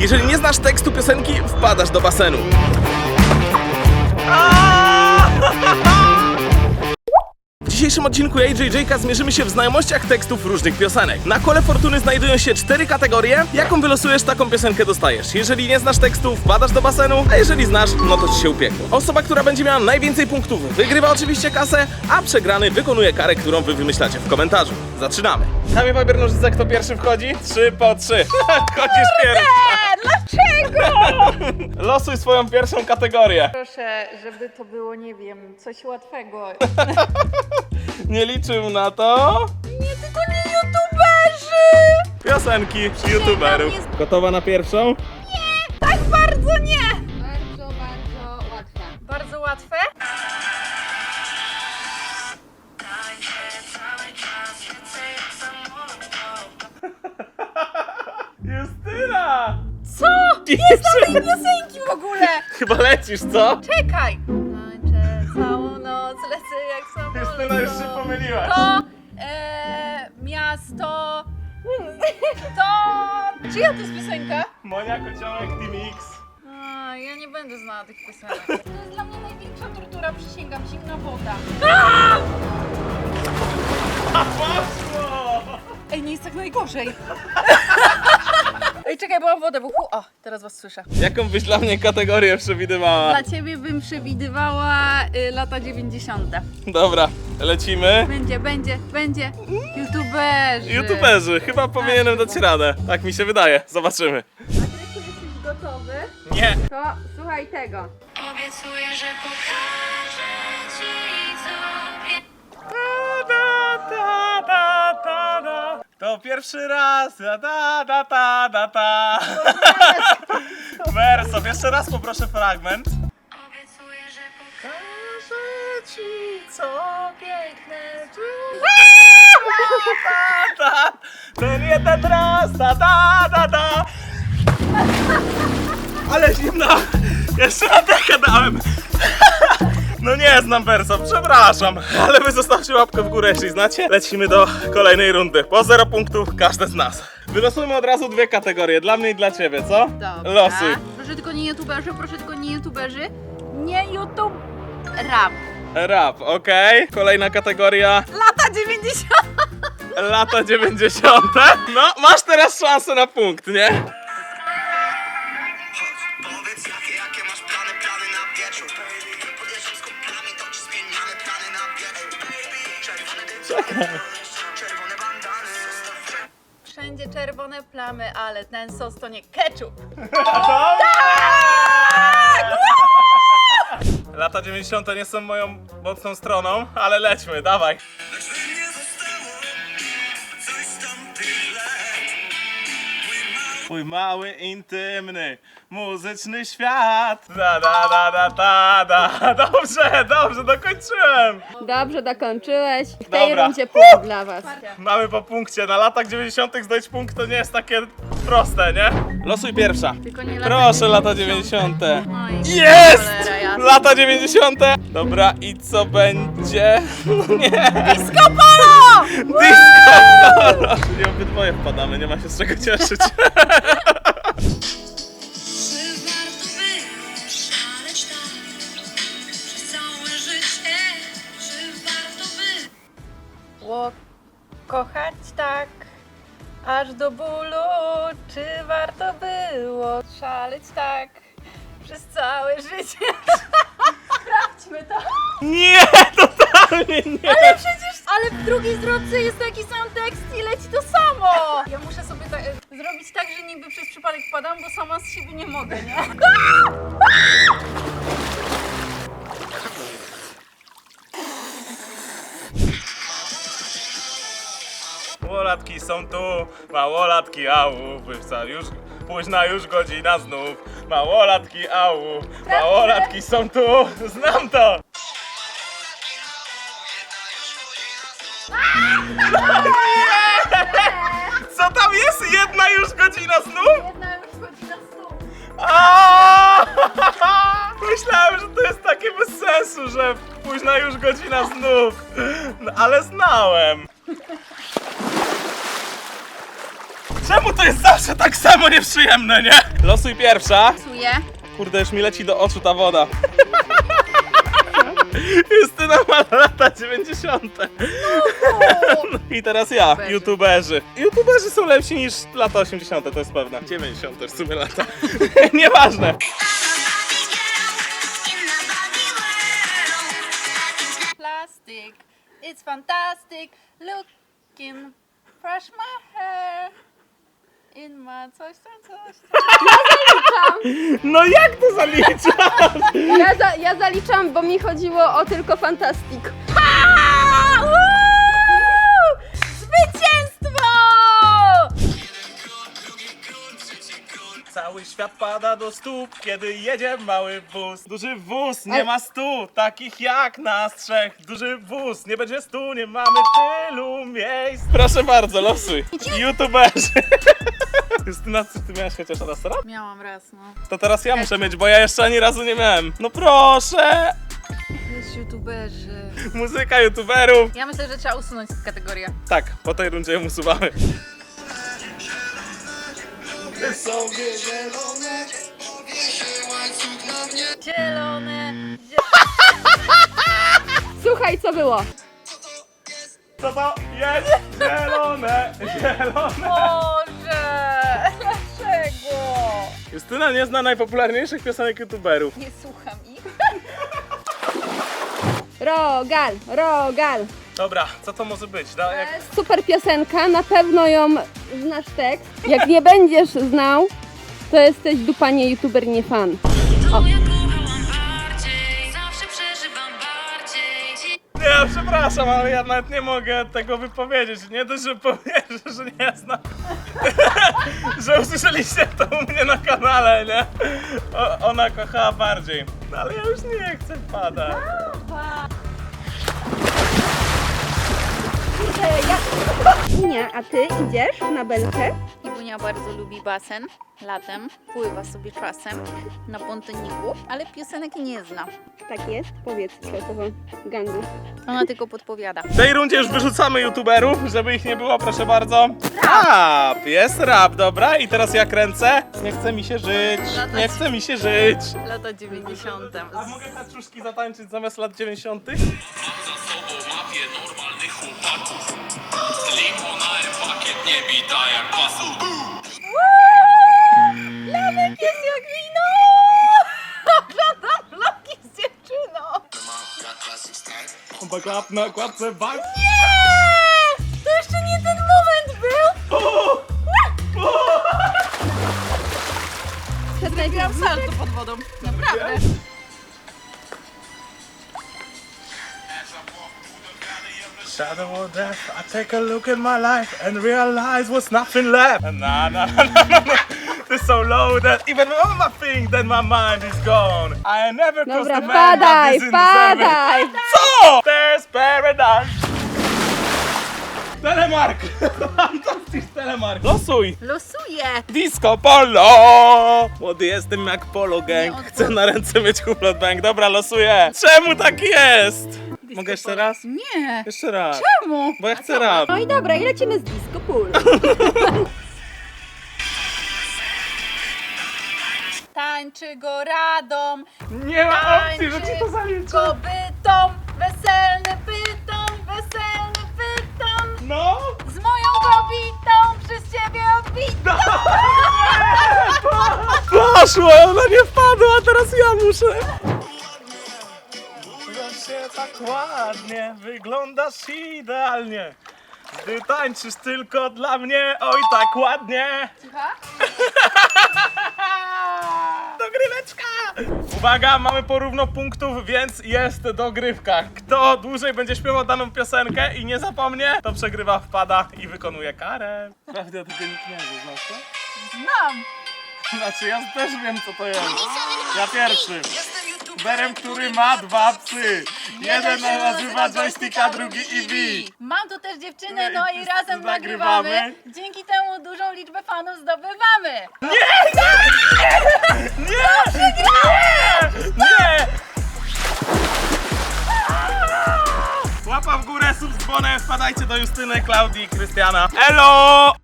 Jeżeli nie znasz tekstu piosenki, wpadasz do basenu. W dzisiejszym odcinku JJK zmierzymy się w znajomościach tekstów różnych piosenek. Na kole fortuny znajdują się cztery kategorie. Jaką wylosujesz, taką piosenkę dostajesz. Jeżeli nie znasz tekstu, wpadasz do basenu, a jeżeli znasz, no to ci się upiekło. Osoba, która będzie miała najwięcej punktów, wygrywa oczywiście kasę, a przegrany wykonuje karę, którą wy wymyślacie w komentarzu. Zaczynamy. Kamień, papier, nożyce, kto pierwszy wchodzi? Trzy po trzy. Wchodzisz pierwszy. Dlaczego? Losuj swoją pierwszą kategorię. Proszę, żeby to było, nie wiem, coś łatwego. Nie liczył na to. Nie, tylko nie youtuberzy! Piosenki youtuberów. Gotowa na pierwszą? Nie znam tej piosenki w ogóle! Chyba lecisz, co? Czekaj! Tańczę całą noc, lecę jak samolot. Justyna, już się pomyliłaś. To e, miasto... To... Czyja to jest piosenka? Monia Kociołek Team X. A, ja nie będę znała tych piosenek. To jest dla mnie największa tortura, przysięgam, zimna woda. A poszło! Ej, nie jest tak najgorzej. Ej, czekaj, bo mam wodę w uchu. O, teraz was słyszę. Jaką byś dla mnie kategorię przewidywała? Dla ciebie bym przewidywała y, lata 90. Dobra, lecimy. Będzie, będzie, będzie. YouTuberzy. YouTuberzy, chyba powinienem dać radę. Tak mi się wydaje. Zobaczymy. A ty jesteś gotowy? Nie. To słuchaj tego. Obiecuję, że pokażę pierwszy raz. Da, da, da, da, da, da. Werso, jeszcze raz poproszę fragment. Obiecuję, że pokażę ci, co piękne da, da, Ten jeden raz, da, da, da, da. Ale zimna. Jeszcze na dekę dałem. No nie znam wersa, przepraszam, ale wy zostawcie łapkę w górę, jeśli znacie. Lecimy do kolejnej rundy. Po 0 punktów każde z nas. Wylosujmy od razu dwie kategorie, dla mnie i dla ciebie, co? Dobra. Losuj. Proszę tylko nie YouTuberzy, proszę tylko nie YouTuberzy. Nie YouTube. Rap. Rap, okej. Kolejna kategoria. Lata 90. Lata 90. No, masz teraz szansę na punkt, nie? Bandany Wszędzie czerwone plamy, ale ten sos to nie ketchup. Lata 90. nie są moją mocną stroną, ale lećmy, dawaj. Mój mały, intymny, muzyczny świat. Da, da, da, da, da, da. Dobrze, dobrze, dokończyłem. Dobrze, dokończyłeś. W tej Dobra. rundzie punkt dla was. Mamy po punkcie. Na latach 90. zdać punkt to nie jest takie proste, nie? Losuj pierwsza. Tylko nie lata Proszę, lata 90. Oj, Jest! cholera jasna. Lata 90. Dobra, i co będzie? No nie. Disco Polo! Disco Polo! Czyli obydwoje wpadamy, nie ma się z czego cieszyć. kochać tak, aż do bólu. Czy warto było szaleć tak przez całe życie? Sprawdźmy to. Nie, totalnie nie. Ale przecież, ale w drugiej zwrotce jest taki sam tekst i leci to samo. Ja muszę sobie tak, e, zrobić tak, że niby przez przypadek wpadam, bo sama z siebie nie mogę, nie? Małolatki są tu, małolatki au, wywca już, późna już godzina znów. Małolatki au, małolatki są tu, znam to. Co tam jest? Jedna już godzina znów? Jedna już chodzi na stół. A! Myślałem, że to jest takie bez sensu, że późna już godzina znów. No, ale znałem. Czemu to jest zawsze tak samo nieprzyjemne, nie? Losuj pierwsza. Czuję. Kurde, już mi leci do oczu ta woda. Justyna ma lata 90. No I teraz ja, YouTuberzy. youtuberzy. YouTuberzy są lepsi niż lata 80, to jest pewne. 90 w sumie lata. Nieważne. Plastic. It's fantastic. Looking. Brush my hair. In my coś tam, coś tam. No jak to zaliczasz? Ja, za, ja zaliczam, bo mi chodziło o tylko fantastik. A! Woo! Zwycięstwo! Cały świat pada do stóp, kiedy jedzie mały wóz. Duży wóz, nie ma stu, takich jak nas trzech. Duży wóz, nie będzie stu, nie mamy tylu miejsc. Proszę bardzo, losuj. YouTuberzy. Justyna, czy ty miałaś chociaż raz rap? Miałam raz, no. To teraz ja muszę mieć, bo ja jeszcze ani razu nie miałem. No proszę! Jest youtuberzy. Muzyka youtuberów. Ja myślę, że trzeba usunąć tę kategorię. Tak, po tej rundzie ją usuwamy. Zielone. Słuchaj, co było. Co to jest? Zielone, zielone. Justyna nie zna najpopularniejszych piosenek youtuberów. Nie słucham ich. Rogal, rogal. Dobra, co to może być? Da, jak... Super piosenka, na pewno ją znasz tekst. Jak nie będziesz znał, to jesteś dupa nie youtuber, nie fan. To przepraszam, ale ja nawet nie mogę tego wypowiedzieć. Nie dość, że powierzę, że nie znam. że usłyszeliście to u mnie na kanale, nie? O, ona kochała bardziej. No ale ja już nie chcę padać. Nie, a ty idziesz na belkę? Iwunia bardzo lubi basen latem, pływa sobie czasem na pontoniku, ale piosenek nie zna. Tak jest, powiedz szefowo gangu. Ona tylko podpowiada. W tej rundzie już wyrzucamy youtuberów, żeby ich nie było, proszę bardzo. Rap! Jest rap, dobra. I teraz ja kręcę. Nie chce mi się żyć. Nie chce mi się żyć. Lata 90. A mogę kaczuszki zatańczyć zamiast lat 90? Lamek jest jak wino! Oglądam vlogi z dziewczyną! Chyba klap na kładce bank. Nie! To jeszcze nie ten moment był! Zrobiłam salto pod wodą. Naprawdę. Shadow of death, I take a look at my life and realize what's nothing left. Nah, nah, nah, nah, nah. It's so low that even when I think that my mind is gone. I never crossed Dobra, the man that padaj, deserving. padaj! Co? There's paradise. Telemark! Fantastycznie telemark! Losuj! Losuję! Disco Polo! Młody jestem jak Polo Gang. Chcę na ręce mieć Hublot Bank. Dobra, losuję. Czemu tak jest? Mogę jeszcze raz? Nie! Jeszcze raz. Czemu? Bo ja chcę rap. No i dobra, i lecimy z disco pool. Tańczy go radom, Nie ma opcji, że tańczy ci to zaliczę. kobytom, weselny pytom, weselny pytom. No! Z moją kobietą przez ciebie obita. Poszło, ona nie wpadła, a teraz ja muszę. Się tak ładnie, wyglądasz idealnie. Gdy tańczysz tylko dla mnie, oj tak ładnie. Dogryweczka! Uwaga, mamy porówno punktów, więc jest dogrywka. Kto dłużej będzie śpiewał daną piosenkę i nie zapomnie, to przegrywa, wpada i wykonuje karę. Prawda, tego nikt nie wie, znasz to? Znam. Znaczy, ja też wiem, co to jest. Ja pierwszy. Berem, który ma dwa psy. Jeden nazywa joystick, a drugi EV. Mam tu też dziewczynę, no i razem Nagrywamy. nagrywamy. Dzięki temu dużą liczbę fanów zdobywamy. Nie! Nie! Nie! Łapa w górę, sub z dzwonem, wpadajcie do Justyny, Klaudii i Krystiana. Elo!